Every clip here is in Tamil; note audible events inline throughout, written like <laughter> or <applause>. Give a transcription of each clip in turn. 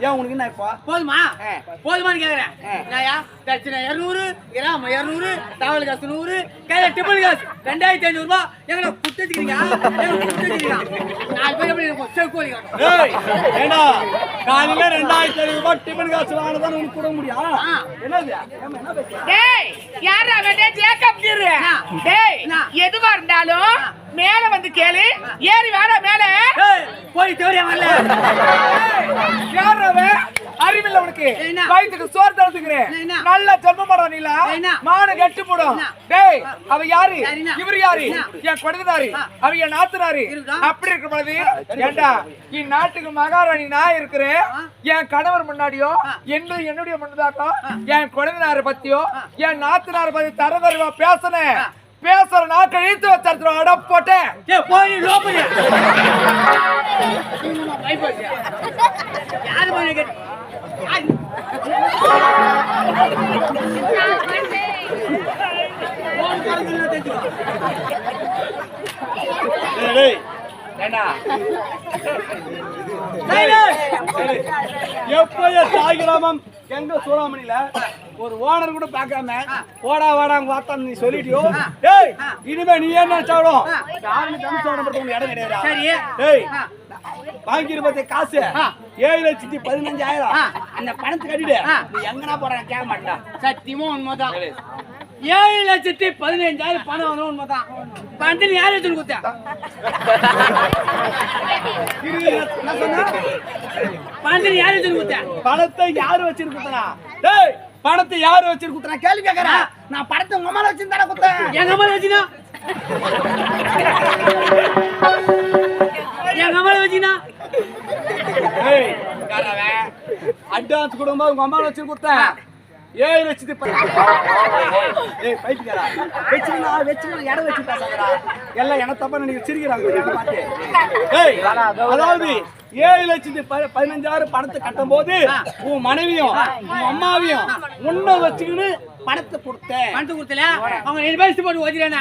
ஏன் உனக்கு என்ன இப்போ? போதுமா. போதுமான்னு கேக்குறேன். தட்சிணை இருநூறு கிராம இருநூறு தவள் காசு நூறு கையில டிபிள் காசு. ரெண்டாயிரத்தி ஐநூறு ரூபாய் எங்களை குட்டுக்கிறீங்க நாலு பேர் எப்படி ஏண்டா? காலையில ரெண்டாயிரத்தி ஐநூறு ரூபாய் டிஃபன் காசு வாங்கினதான் உனக்கு கொடுக்க முடியும். என்னது? டேய் யாரா வேண்டே ஜேக்கப்? டேய்? எதுவா இருந்தாலும் மேல வந்து கேளு ஏறி வாடா மேல போய் தேவையா வரல யார் அவன்? அறிவில்ல உனக்கு என்ன? வயிற்றுக்கு சோறு தரத்துக்கிறேன்? நல்ல ஜென்மமாடா நீலா? மான கெட்டு போடும்? டேய் அவ யாரு? இவரு யாரு? என் கொடுதாரு ஆ. அவ என் நாத்தனாரு? அப்படி இருக்க பொழுது ஏண்டா இந்நாட்டுக்கு மகாராணி நான் இருக்கிறேன். என் கணவர் முன்னாடியோ. என்ன என்னுடைய முன்னதாக்கோ என் குழந்தைனார பத்தியோ என் நாத்தனார பத்தி தரதரவா பேசுனேன் ஆ. பேசுற நான் கழித்து வச்சிருக்கிறோம் அட போட்டேன் ஏய், போய் லோபடி யாரு போய் எப்பய தாய் கிராமம் எங்க சூறாமணியில? ஒரு ஓனர் கூட பார்க்காம போடா வாடா உங்க வார்த்தை நீ சொல்லிட்டியோ? டேய் இனிமே நீ என்ன சாப்பிடும் யாருன்னு தமிழ் சாப்பிட இடம் கிடையாது? சரி. டேய் ஆ. வாங்கி இருப்பது காசு. ஏழு லட்சத்தி பதினஞ்சாயிரம். அந்த பணத்தை கட்டிடு. ஆ. நீ எங்கனா போறேன் கேட்க மாட்டான் சத்தியமா உண்மைதான். ஏழு லட்சத்தி பதினைஞ்சாயிரம் பணம் வரும் உண்மைதான். பணத்தில் யார் வச்சு கொடுத்தா? என்ன சொன்ன? பணத்தில் யார் வச்சு கொடுத்தா? பணத்தை யாரு வச்சிருக்குறா டேய் பணத்தை யாரு வச்சிருக்குறா கேள்வி கேக்குறேன். நான் பணத்தை உங்க மேல வச்சிருந்தா குத்தேன். எங்க அம்மா வச்சுனா? எங்க அம்மா வச்சுனா? ஏய், அட்வான்ஸ் கொடுக்கும்போது உங்க அம்மா வச்சு கொடுத்தேன். ஏழு லட்சத்தி ப- ஏய் பைத்தியக்காரா. வச்சுக்கணும் இடம் வச்சு பேசாதடா. எல்லாம் என்ன தப்பா நினைக்க சிரிக்கிறாங்க என்னை பார்த்து. ஏய் அதாவது ஏழு லட்சத்தி ப- பதினஞ்சாயிரம் பணத்தை கட்டும் போது உன் மனைவியும் உன் அம்மாவையும் உன்னை வச்சுக்கின்னு பணத்தை கொடுத்தேன். பணத்தை கொடுத்தல அவங்க பேரும் போட்டு ஓதிறானா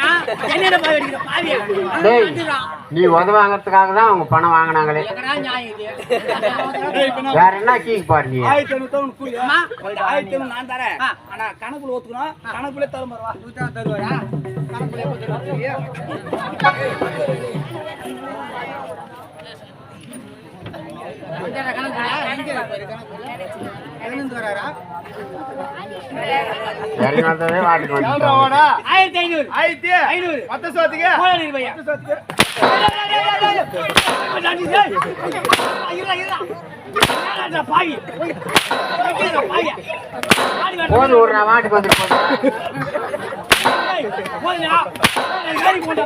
என்ன பாவி அடிக்கிற. நீ உதவ வாங்கறதுக்காக தான் அவங்க பணம் வாங்கினாங்களே. வேற என்ன கீக்கு பாரு நீ? ஆயிரத்தி. ஒரு ஆயிரத்தி ஐநூறு நான் தரேன். ஆனா கணக்குல ஒத்துக்கணும் கணக்குல தரும் வருவா நூத்தா தருவாரா கணக்குல எப்ப தருவாரு அஞ்சாயிரம் கணக்கு எங்க இருக்கு கணக்கு எங்கிருந்து வராரா இறங்கி வந்ததே வாட்டுக்கு எவ்வளோ வந்துட்டாங்க வாடா ஆயிரத்தி ஐநூறு. ஆயிரத்தி ஐநூறு. மொத்த சோத்துக்கு? மொத்த சோத்துக்கு? பாவி போது ஒரு காடி போண்டா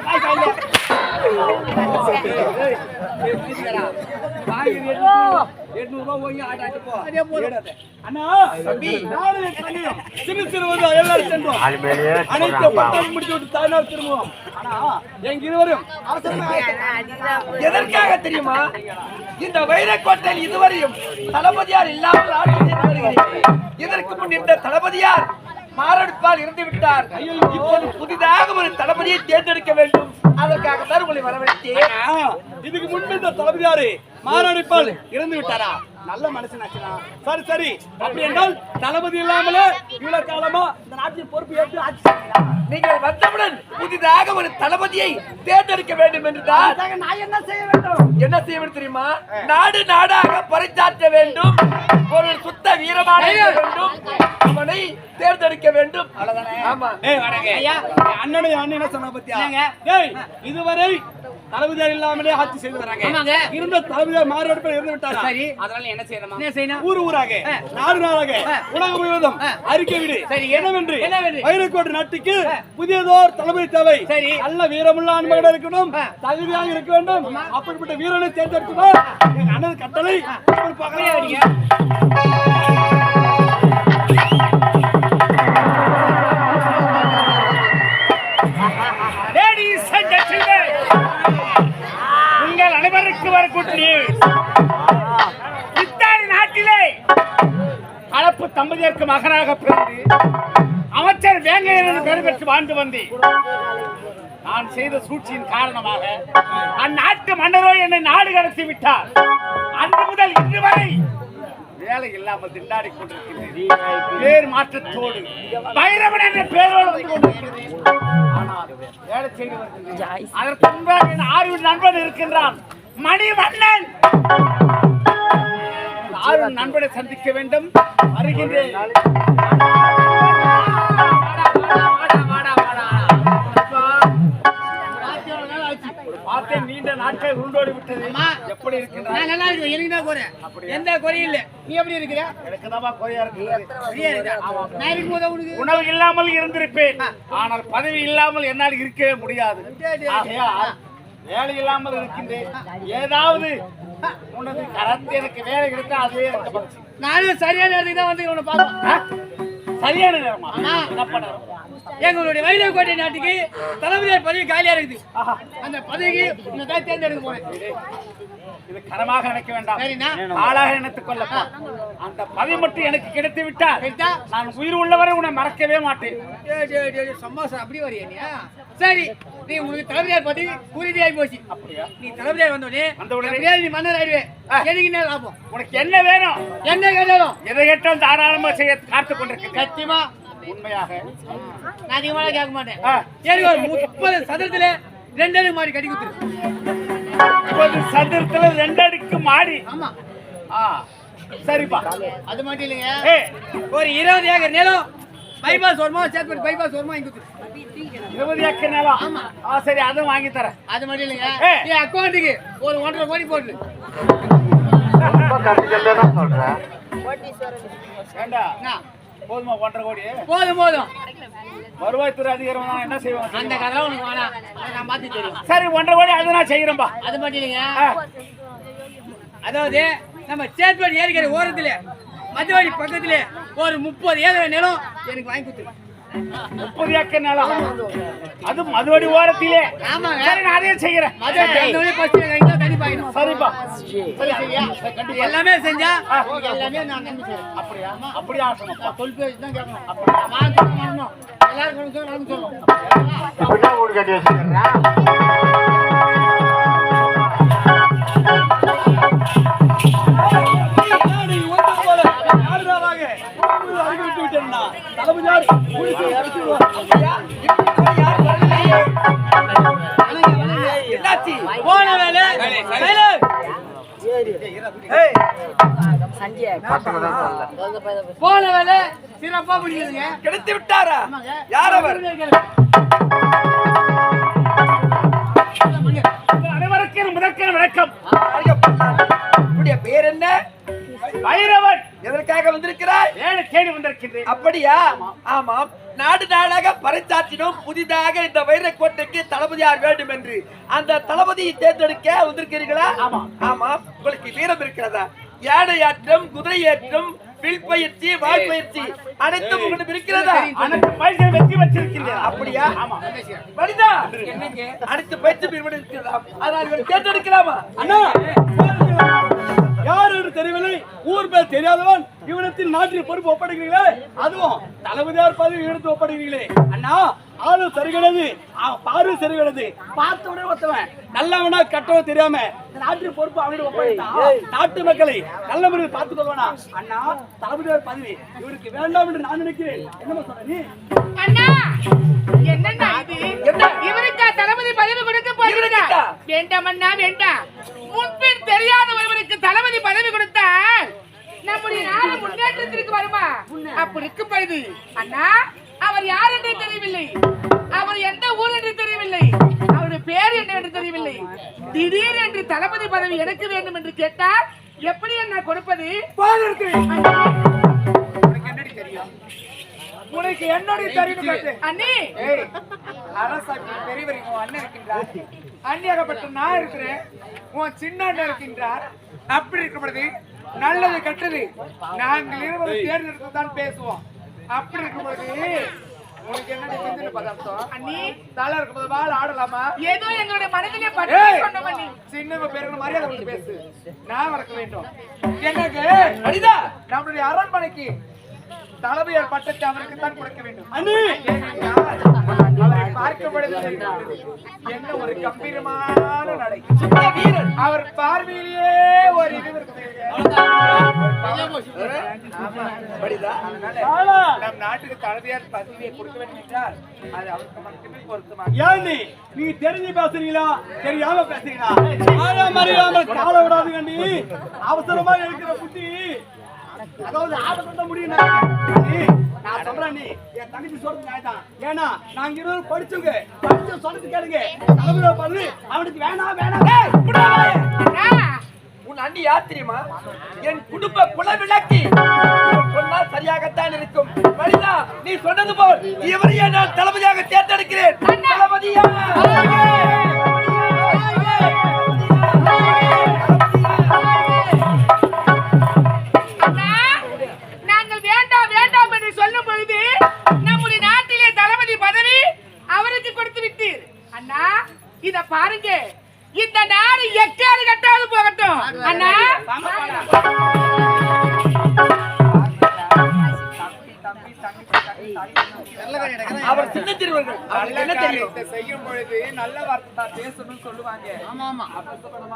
பாய் கையில எட்நூறு ரூபாய் வாங்கி ஆட்டாட்டு போ. அதே போதும். ஏடாத. அண்ணா தம்பி நாலு தனியும் சிறு சிறு வந்து எல்லாரும் சென்றோம் ஆள் மேலேயே அனைத்து போடுறாங்க. பாவம். பட்டம் முடிச்சு விட்டு தாய்நாடு திரும்புவோம். ஆனா எங்க இருவரும் அவசரமா எதற்காக தெரியுமா? இந்த வைரக்கோட்டையில் இதுவரையும் தளபதியார் இல்லாமல் ஆட்சி வருகிறேன். இதற்கு முன் இந்த தளபதியார் மாரடைப்பால் இருந்து விட்டார். இப்போது புதிதாக ஒரு தளபதியை தேர்ந்தெடுக்க வேண்டும். அதற்காக தான் உங்களை வரவழைத்தேன். ஆ, இதுக்கு முன்பு இந்த தளபதியாரு மாரடைப்பால் இறந்து விட்டாரா? நல்ல மனுஷனாச்சுனா. சரி சரி. அப்படி என்றால் தளபதி இல்லாமலே இவ்வளவு காலமா இந்த நாட்டின் பொறுப்பு ஏற்று ஆட்சி? நீங்கள் வந்தவுடன் புதிதாக ஒரு தளபதியை தேர்ந்தெடுக்க வேண்டும் என்றுதான். அதுக்காக நான் என்ன செய்ய வேண்டும்? என்ன செய்ய வேண்டும் தெரியுமா? நாடு நாடாக பறைச்சாற்ற வேண்டும். ஒரு சுத்த வீரமான வேண்டும். அவனை தேர்ந்தெடுக்க வேண்டும். ஆமா. ஏய், ஐயா, அண்ணனை அண்ணன் என்ன சொன்னா பாத்தியா? இதுவரை தளபதியார் இல்லாமலே ஆட்சி செய்து வராங்க. இருந்த தளபதியார் மாரடைப்பில் இருந்து விட்டாரா? சரி. அதனால என்ன செய்யணுமா? என்ன செய்யணும்? ஊர் ஊராக நாடு நாளாக உலகம் முழுவதும் அறிக்கை விடு. சரி. என்னவென்று? என்னவென்று? வைரக்கோட்டு நாட்டுக்கு புதியதோர் தளபதி தேவை. சரி. நல்ல வீரமுள்ள ஆண்மையோட இருக்கணும். தகுதியாக இருக்க வேண்டும். அப்படிப்பட்ட வீரனை தேர்ந்தெடுத்துதான் எங்க அண்ணன் கட்டளை இப்படி வரக்கூடிய இத்தாலி நாட்டிலே கலப்பு தம்பதியருக்கு மகனாக பிறந்து அமைச்சர் வேங்கையர் பெயர் பெற்று வாழ்ந்து வந்தேன் நான் செய்த சூழ்ச்சியின் காரணமாக அந்நாட்டு மன்னரோ என்னை நாடு கடத்தி விட்டார். அன்று முதல் இன்று வரை வேலை இல்லாமல் திண்டாடி கொண்டிருக்கிறேன். பேர் மாற்றத்தோடு பைரவன் என்ற பேரோடு வந்து கொண்டிருக்கிறேன். ஆனால் வேலை செய்து வருகிறேன் அதற்கு முன்பாக என் ஆறு நண்பன் இருக்கின்றான். மணிவண்ணன்! யாரும் ஆறு நண்பனை சந்திக்க வேண்டும். வருகின்றேன். நீண்ட நாட்கள் உருண்டோடி விட்டது எப்படி இருக்கின்றாய் நல்லா இருக்கேன் எனக்கு தான் குறை எந்த குறையும் இல்லை நீ எப்படி இருக்கிற எனக்கு தான் குறையா இருக்கு போது உனக்கு உணவு இல்லாமல் இருந்திருப்பேன் ஆனால் பதவி இல்லாமல் என்னால் இருக்கவே முடியாது வேலை இல்லாமல் இருக்கின்றேன் ஏதாவது உனது கரத்து எனக்கு வேலை கிடைத்தா அதுவே எனக்கு. நானும் சரியான இடத்துக்கு தான் வந்து உன்னை ஆ? சரியான நேரமா. என்ன பண்ண எங்களுடைய வைரக்கோட்டை நாட்டுக்கு தளபதியார் பதவி காலியா இருக்குது. அந்த பதவிக்கு உன்னை தான் தேர்ந்தெடுக்க போறேன். இது கனமாக நினைக்க வேண்டாம். ஆளாக நினைத்துக் கொள்ளப்பா. அந்த பதவி மட்டும் எனக்கு கிடைத்து விட்டால்? நான் உயிர் உள்ளவரை உன்னை மறக்கவே மாட்டேன். சம்மாசம் அப்படி வரியா சரி. நீ உனக்கு தளபதியார் பதவி உறுதியாகி போச்சு. அப்படியா? நீ தளபதியார் வந்தோடனே வந்த உடனே? நீ மன்னர் ஆயிடுவே எனக்கு என்ன லாபம் உனக்கு என்ன வேணும்? என்ன கேட்டாலும்? எதை கேட்டாலும் தாராளமா செய்ய காத்துக் கொண்டிருக்கிறேன். சத்தியமா? உண்மையாக. நான் அதிகமாக கேட்க மாட்டேன். எனக்கு ஒரு முப்பது சதுரத்துல ரெண்டு அடுக்கு மாடி கட்டி கொடுத்துரு. முப்பது சதுரத்துல ரெண்டு அடுக்கு மாடி ஆமா. ஆ. சரிப்பா. அது மட்டும் இல்லைங்க. ஒரு இருபது ஏக்கர் நிலம் பைபாஸ் வருமா சேத்பட் பைபாஸ் வருமா கொடுத்துரு. இருபது ஏக்கர் நிலம். ஆமா. ஆ சரி அதுவும் வாங்கி தரேன். அது மட்டும் இல்லைங்க. என் அக்கௌண்ட்டுக்கு ஒரு ஒன்றரை கோடி போட்டு சொல்றேன். என்ன? போதுமா ஒன்றரை கோடி? போதும் போதும். வருவாய்த்துறை அதிகாரம் என்ன செய்வாங்க அந்த கதை உனக்கு வேணாம். நான் தெரியும் சரி ஒன்றரை கோடி அது நான் செய்யறேன்பா அது மட்டும் இல்லைங்க. அதாவது நம்ம சேத்பட் ஏரிக்கிற ஓரத்துல மதுவாடி பக்கத்துல ஒரு முப்பது ஏக்கர் நிலம் எனக்கு வாங்கி கொடுத்துரு. முப்பது ஏக்கர் நிலம்? அது மதுவடி ஓரத்திலே. ஆமாங்க. நான் அதையும் செய்யறேன் மதுவாடி சரிப்பா. எல்லாமே செஞ்சா? எல்லாமே நான் நன்றி செய்றேன். அப்படியா? அப்படியா ஆசனப்பா தொல் பேசி தான் கேட்கணும். அப்படி வாங்க சொல்லணும். எல்லாரும் சொல்லணும் சொல்லணும் சொல்லணும் இப்படிதான் வீடு கட்டி வச்சுக்கிறேன். தளபதியார் போன வேலை. போன வேலை. சிறப்பா முடியுதுங்க கிடைத்து விட்டாரா? யார் அவர்? அனைவருக்கும் முதற்கன வணக்கம். பேர் என்ன? பைரவன். எதற்காக வந்திருக்கிறாய்? ஏழு தேடி வந்திருக்கின்றேன். அப்படியா? ஆமாம். நாடு நாடாக பறைச்சாற்றினோம் புதிதாக இந்த வைரக்கோட்டைக்கு தளபதியார் வேண்டும் என்று அந்த தளபதியை தேர்ந்தெடுக்க வந்திருக்கிறீர்களா? ஆமா. உங்களுக்கு வீரம் இருக்கிறதா? யானை ஏற்றம் குதிரை ஏற்றம் வில் பயிற்சி வால் பயிற்சி அனைத்தும் உங்களுக்கு இருக்கிறதா? அனைத்து பைசா வெற்றி வச்சிருக்கின்றேன் அப்படியா? மனிதா! அனைத்து பயிற்சி இருக்கிறதா? அதனால் தேர்ந்தெடுக்கலாமா? அண்ணா! யார் என்று தெரியவில்லை. ஊர் பேர் தெரியாதவன் இவனத்தில் நாட்டில் பொறுப்பு ஒப்படைக்கிறீங்களே அதுவும் தளபதியார் பதவி எடுத்து ஒப்படைக்கிறீங்களே அண்ணா ஆளு சரி கிடையாது அவன் பார்வை சரி கிடையாது பார்த்த உடனே ஒருத்தவன் நல்லவனா கட்டவன் தெரியாம இந்த நாட்டில் பொறுப்பு அவனிடம் ஒப்படைத்தா? நாட்டு மக்களை நல்ல முறையில் பார்த்துக் கொள்வானா? அண்ணா தளபதியார் பதவி இவருக்கு வேண்டாம் என்று நான் நினைக்கிறேன். என்னமா சொல்ற நீ? அண்ணா என்னண்ணா? இது இவருக்கா தளபதி பதவி கொடுக்க போறீங்க? வேண்டாம் அண்ணா வேண்டாம். முன்பின் தெரியாத ஒருவருக்கு தளபதி பதவி கொடுத்தால் நம்முடைய நாடு முன்னேற்றத்திற்கு வருமா? அப்படி இருக்கும் பொழுது அண்ணா அவர் யார் என்று தெரியவில்லை. அவர் எந்த ஊர் என்று தெரியவில்லை. அவருடைய பேர் என்ன என்று தெரியவில்லை. திடீர் என்று தளபதி பதவி எனக்கு வேண்டும் என்று கேட்டால் எப்படி அண்ணா கொடுப்பது? அண்ணா, உனக்கு என்னுடைய தெரியும்? அண்ணி. அரசாங்க பெரியவர் உன் அண்ணன் இருக்கின்றார். அந்நியாகப்பட்ட நான் இருக்கிறேன். உன் சின்ன அண்ணன் இருக்கின்றார். அப்படி இருக்கும் பொழுது நல்லது கெட்டது நாங்கள் இருவரும் தேர்ந்தெடுத்து தான் பேசுவோம். அப்படி இருக்கும் பொழுது உனக்கு என்ன சிந்தனை பதார்த்தம்? அண்ணி. தலை இருக்கும்போது வாழ ஆடலாமா? ஏதோ எங்களுடைய மனதிலே பட்டு சின்னவங்க பேருக்கு மரியாதை கொடுத்து பேசு. நான் வளர்க்க வேண்டும். எனக்கு நம்மளுடைய அரண்மனைக்கு தலைமையார் பட்டத்தை அவருக்கு தான் கொடுக்க வேண்டும். அவரை பார்க்கப்படுகிறது என்ன ஒரு கம்பீரமான நடை. அவர் பார்வையிலேயே ஒரு இது நம் நாட்டுக்கு தலைமையார் பதவியை கொடுக்க வேண்டும் என்றால் அது அவருக்கு மட்டுமே பொருத்தமாக ஏன் நீ தெரிஞ்சு பேசுறீங்களா? தெரியாம பேசுறீங்களா? கால விடாதுங்க நீ அவசரமா இருக்கிற புத்தி அதாவது ஆபத்தை முடியும் நான் சொல்றேன் நீ. என் தங்கச்சி சொல்றது நியாயம் ஏன்னா நாங்க இருவரும் படிச்சவங்க. படிச்ச சொல்றது கேளுங்க. தலைமுறை பண்ணு அவனுக்கு வேணாம்? அண்ணா, உன் அண்ணி யார் தெரியுமா? என் குடும்ப குலவிளக்கி. சொன்னால் சரியாகத்தான் இருக்கும். வழிதா நீ சொன்னது போல் இவரையே நான் தளபதியாக தேர்ந்தெடுக்கிறேன். தளபதியா?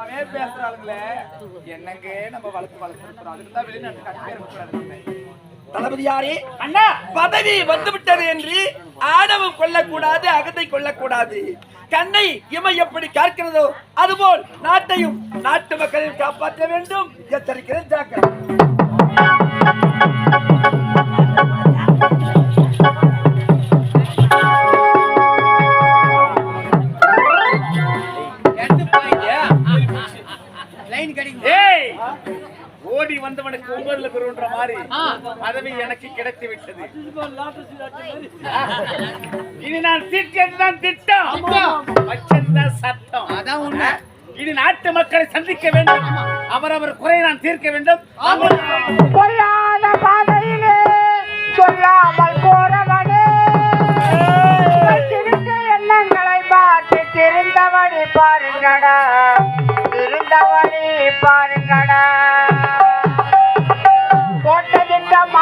அபசகுணமாவே பேசுறாளுங்களே. என்னங்க நம்ம வளர்த்து அதுக்கு தான் வெளிநாட்டு கட்டே இருக்கக்கூடாது தளபதியாரே அண்ணா! பதவி வந்துவிட்டது என்று ஆணவம் கொள்ளக்கூடாது அகத்தை கொள்ளக்கூடாது. கண்ணை இமை எப்படி காக்கிறதோ? அதுபோல் நாட்டையும் நாட்டு மக்களையும் காப்பாற்ற வேண்டும். எச்சரிக்கிறேன் ஜாக்கிரதை. மாதிரி பதவி எனக்கு கிடைத்து விட்டது <laughs> இனி நான் தீர்க்கிறதுதான் திட்டம். வச்சதுதான் சட்டம். அதான் உண்மை. இனி நாட்டு மக்களை சந்திக்க வேண்டும். அவரவர் குறை நான் தீர்க்க வேண்டும். பாதையிலே சொல்லாமல் போறவனே திருத்த எண்ணங்களை பார்த்து திருந்தவனி பாருங்கடா. திருந்தவனி பாருங்கடா.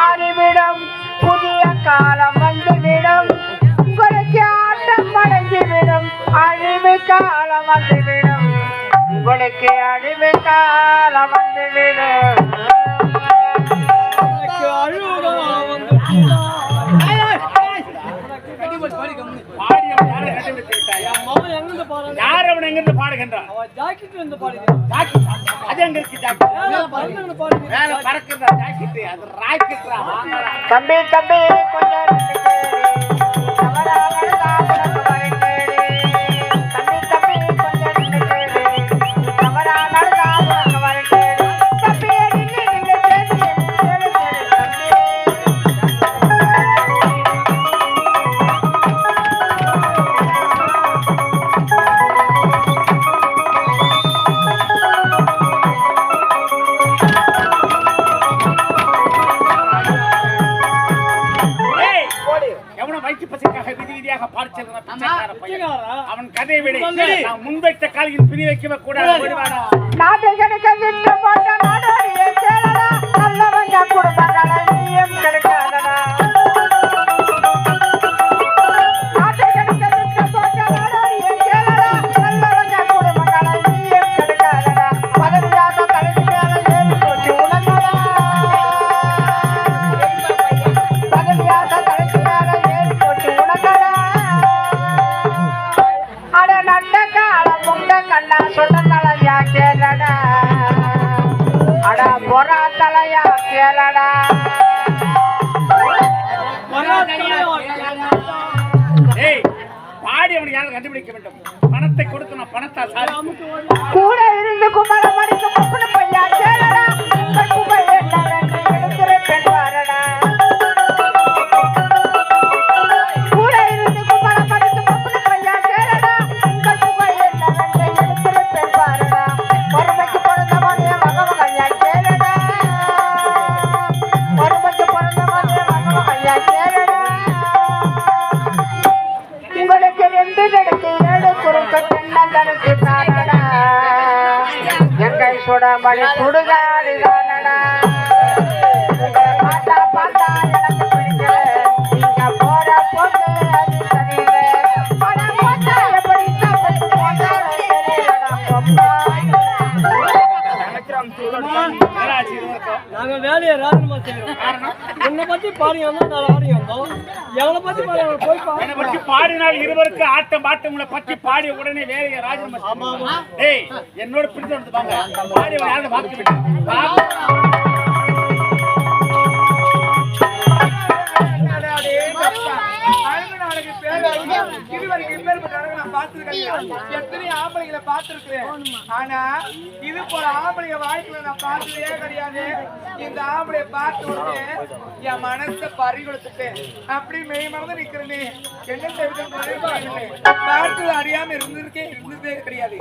மாறிவிடும். புதிய காலம் வந்துவிடும். உங்களுக்கு ஆட்டம் அடைந்துவிடும். அழிவு காலம் வந்துவிடும். உங்களுக்கு அழிவு காலம் வந்துவிடும். யாரை அவன் எங்கிருந்து பாடுகின்றான்? ஜாக்கெட். அது எங்க இருக்கு ஜாக்கெட்? மேல ஜாக்கெட்? அது ராக்கெட்ரா, தம்பி தம்பி கொஞ்சம் முன்வைத்த காலையில் பிரி வைக்கவே கூடாது? நாட்டை கெடுக்க திட்டம் போட்ட பொறா தலையா கேளடா பாடி அவனுக்கு யாரும் கண்டுபிடிக்க வேண்டும் பணத்தை கொடுத்து நான் பணத்தை எங்கள் சுடமணி காரணம் உன்னை பத்தி பாடி வந்தோம் நான் ஆடி வந்தோம். எவனை பத்தி பாடி போய் என்னை பற்றி பாடினால் இருவருக்கு ஆட்டம் பாட்டம் உங்களை பற்றி பாடிய உடனே வேலையை ராஜன் ஏய் என்னோட பிடித்து வந்து வாங்க. பாடி யாரும் பார்த்து விட்டு எத்தனை ஆம்பளைகளை பார்த்திருக்கிறேன். ஆனா இது போல ஆம்பளைங்க வாழ்க்கையில நான் பார்த்ததே கிடையாது. இந்த ஆம்பளைய பார்த்த உடனே என் மனசை பறி கொடுத்துட்டேன் அப்படி மெய் மறந்து நிக்கிறேனே என்ன செய்வது பார்த்தது அறியாம இருந்திருக்கே இருந்ததே கிடையாது.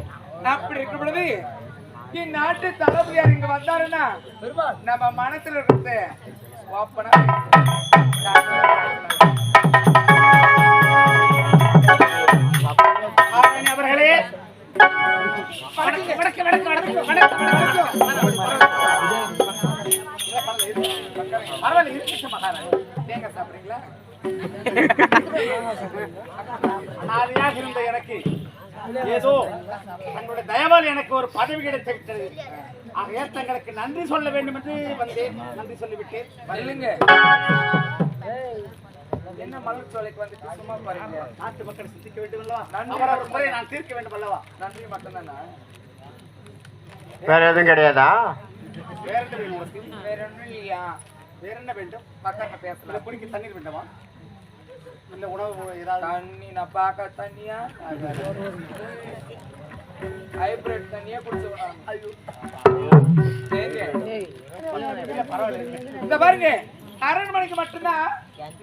அப்படி இருக்கும் பொழுது இந்நாட்டு தளபதியார் இங்க வந்தாருன்னா நம்ம மனசுல இருக்கிறது ஓப்பனா சாப்பிடுறீங்களா அனாதையாக இருந்த எனக்கு ஏதோ தங்களுடைய தயவால் எனக்கு ஒரு பதவி கிடைத்து விட்டது ஆகையால் தங்களுக்கு நன்றி சொல்ல வேண்டும் என்று வந்தேன் நன்றி சொல்லிவிட்டேன் இல்லைங்க என்ன மலர் சோலைக்கு வந்துட்டு சும்மா பாருங்க. நாட்டு மக்கள் சிந்திக்க வேண்டும் அல்லவா? அவரவர் முறை நான் தீர்க்க வேண்டும் அல்லவா? நன்றி மட்டும்தானா? வேற எதுவும் கிடையாதா? வேற ஒண்ணும் இல்லையா? வேற என்ன வேண்டும்? பக்கத்துல பேசலாம். குடிக்க தண்ணீர் வேண்டுமா? இல்ல உணவு ஏதாவது? தண்ணி நான் பார்க்க தண்ணியா? ஹைபிரிட் தண்ணியா குடிச்சுக்கணும் ஐயோ. பரவாயில்லை இந்த பாருங்க அரண்மனைக்கு மட்டும்தான்.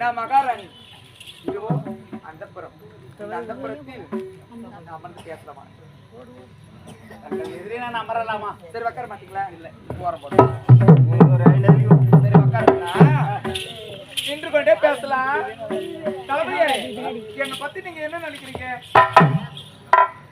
நான் மகாராணி. இதோ அந்தப்புறம். அந்தப்புறத்தில் அமர்ந்து பேசலாமா? எதிரே நான் அமரலாமா? சரி உட்கார மாட்டீங்களா? இல்லை போற போறோம் சரி உட்காருங்களா நின்று கொண்டே பேசலாம். தளபதியே என்னை பற்றி நீங்கள் என்ன நினைக்கிறீங்க?